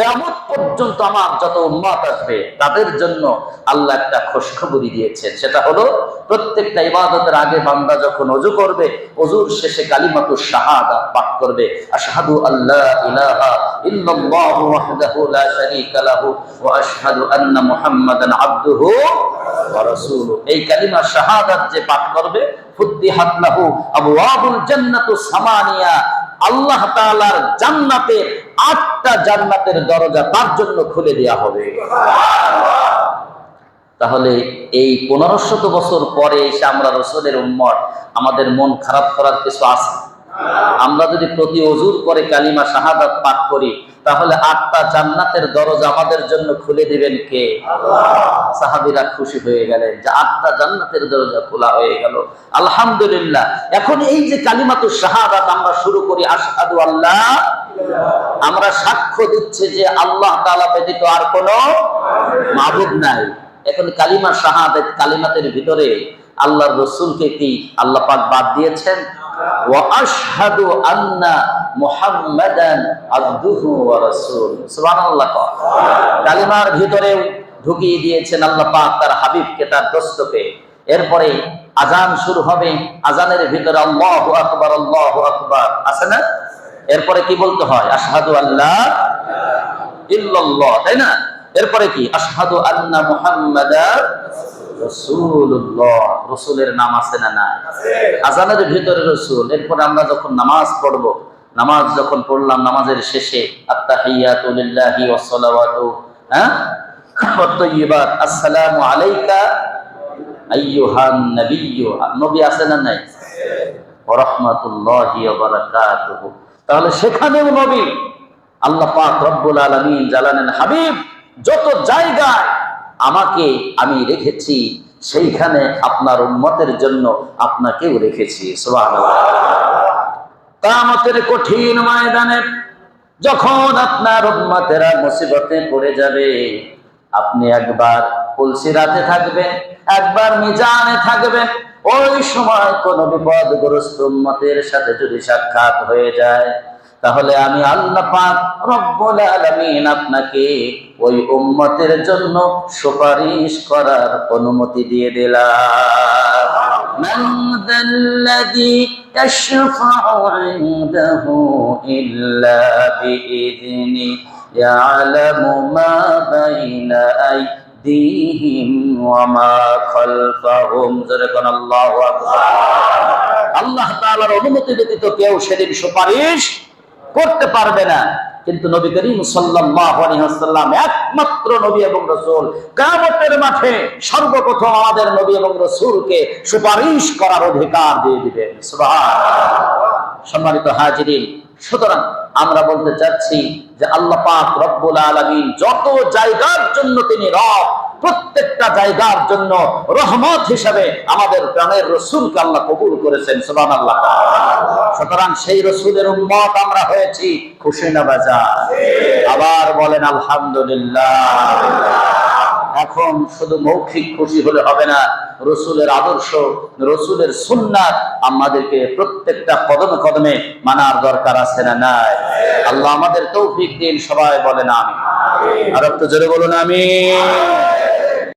কেয়ামত পর্যন্ত আমার যত উম্মাত আসবে, তাদের জন্য আল্লাহ একটা খোশখবরি দিয়েছেন। সেটা হলো, প্রত্যেকটা ইবাদতের আগে বান্দা যখন অজু করবে অজুর শেষে কালিমাতু শাহাদা পাঠ করবে। আশহাদু আল্লাহ ইলাহা ইল্লাল্লাহু ওয়াহদাহু লা শারীকা লাহু ওয়া আশহাদু আন্না মুহাম্মাদান আবদুহু ওয়া রাসূলুহু। এই কালিমা শাহাদাত যে পাঠ করবে, ফুদ্দিহাত লাহু আবওয়াবুল জান্নাতু সামানিয়া আল্লাহ তালার জান্নাতে আটটা জান্নাতের দরজা তার জন্য খুলে দেয়া হবে। তাহলে এই পনেরো শত বছর পরে এসে আমরা রসুলের উম্মত, আমাদের মন খারাপ করার কিছু আছে? আমরা যদি প্রতি অজুর করে কালিমা শাহাদাত পাঠ করি তাহলে আটটা জান্নাতের দরজা আমাদের জন্য খুলে দিবেন কে? সাহাবিরা খুশি হয়ে গেলেন যে আটটা জান্নাতের দরজা খোলা হয়ে গেল। আলহামদুলিল্লাহ এখন এই যে কালিমাতু শাহাদাত আমরা শুরু করি আসাদু আল্লাহ আমরা সাক্ষ্য দিচ্ছে যে আল্লাহ তাআলা ব্যতীত আর কোনো মাবুদ নাই। এখন কালিমা শাহাদাত কালিমাতের ভিতরে আল্লাহর রসুলকে কি আল্লাহ পাক বাদ দিয়েছেন? কালিমার ভিতরে ঢুকিয়ে দিয়েছেন তার হাবিবকে, তার এরপরে আজান শুরু হবে। আজানের ভিতরে আল্লাহু আকবার, আল্লাহু আছে না? এরপরে কি বলতে হয়? আশহাদু আল্লাহ তাই না? এরপরে কি? আশহাদু আন্না মুহাম্মাদান রাসূলের নাম আছে না না আজানের ভিতরে রাসূল, এরপর আমরা যখন নামাজ পড়ব, নামাজ যখন পড়লাম, নামাজের শেষে হ্যাঁ? আলাইকা নবী আছে না নাই? তাহলে সেখানেও নবী, আল্লাহ পাক রব্বুল আলামিন জানালেন হাবিব, যত জায়গায় আমাকে আমি রেখেছি, সেইখানে আপনার উন্মতের জন্য আপনাকেও রেখেছি কামতের কঠিন ময়দানে যখন আপনার উন্মতেরা মুসিবতে পড়ে যাবে, আপনি একবার পুলসিরাতে থাকবেন, একবার মিজানে থাকবেন, ওই সময় কোন বিপদগ্রস্ত উম্মতের সাথে যদি সাক্ষাৎ হয়ে যায় তাহলে আমি আল্লাহ পাক রব্বুল আলামিন আপনাকে ওই উম্মতের জন্য সুপারিশ করার অনুমতি দিয়ে দিলাম من ذا الذي يشفع عنده إلا بإذنه يعلم ما بين أيديهم وما خلفهم যেরকম আল্লাহু আকবার আল্লাহ তাআলার অনুমতি ব্যতীত কেউ সেদিন সুপারিশ করতে পারবে না। কিন্তু নবী করিম ওয়াসাল্লাম একমাত্র নবী এবং রাসূল। কিয়ামতের মাঠে সর্বপ্রথম আমাদের নবী এবং রাসূলকে সুপারিশ করার অধিকার দিয়ে দিবেন সম্মানিত হাজিরিন, সুতরাং আমরা বলতে চাচ্ছি যে আল্লাহ পাক রব্বুল আলামিন যত জায়গার জন্য তিনি রব প্রত্যেকটা জায়গার জন্য রহমত হিসাবে আমাদের প্রাণের রসুলকে আল্লাহ কবুল করেছেন সুবান আল্লাহ সুতরাং সেই রসুলের উম্মত আমরা হয়েছি, খুশি না বাজা। আবার বলেন, আলহামদুলিল্লাহ। এখন শুধু মৌখিক খুশি হলে হবে না, রসুলের আদর্শ, রসুলের সুন্নাত আমাদেরকে প্রত্যেকটা কদমে কদমে মানার দরকার আছে না নাই? আল্লাহ আমাদের তৌফিক দিন, সবাই বলেন আমি আর একটু জোরে বলুন আমি